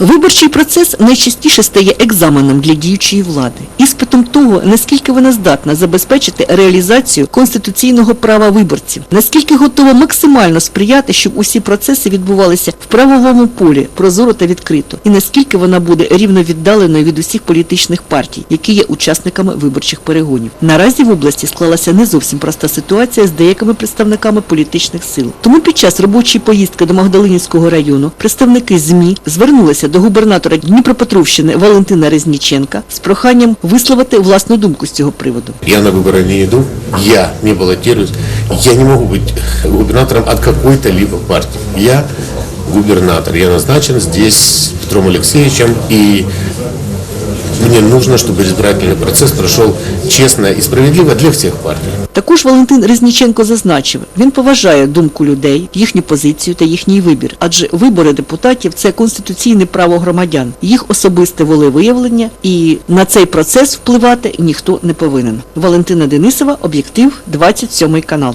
Виборчий процес найчастіше стає екзаменом для діючої влади, іспитом того, наскільки вона здатна забезпечити реалізацію конституційного права виборців, наскільки готова максимально сприяти, щоб усі процеси відбувалися в правовому полі, прозоро та відкрито, і наскільки вона буде рівно віддаленою від усіх політичних партій, які є учасниками виборчих перегонів. Наразі в області склалася не зовсім проста ситуація з деякими представниками політичних сил. Тому під час робочої поїздки до Магдалинівського району представники ЗМІ звернулися до губернатора Дніпропетровщини Валентина Резніченка з проханням висловити власну думку з цього приводу. Я на выборы не иду, я не баллотируюсь, я не могу быть губернатором от какой-то либо партии. Я губернатор, я назначен здесь Петром Алексеевичем, и мне нужно, чтобы избирательный процесс прошел честно и справедливо для всех партий. Також Валентин Резніченко зазначив, він поважає думку людей, їхню позицію та їхній вибір, адже вибори депутатів це конституційне право громадян, їх особисте волевиявлення, і на цей процес впливати ніхто не повинен. Валентина Денисова, об'єктив, 27 канал.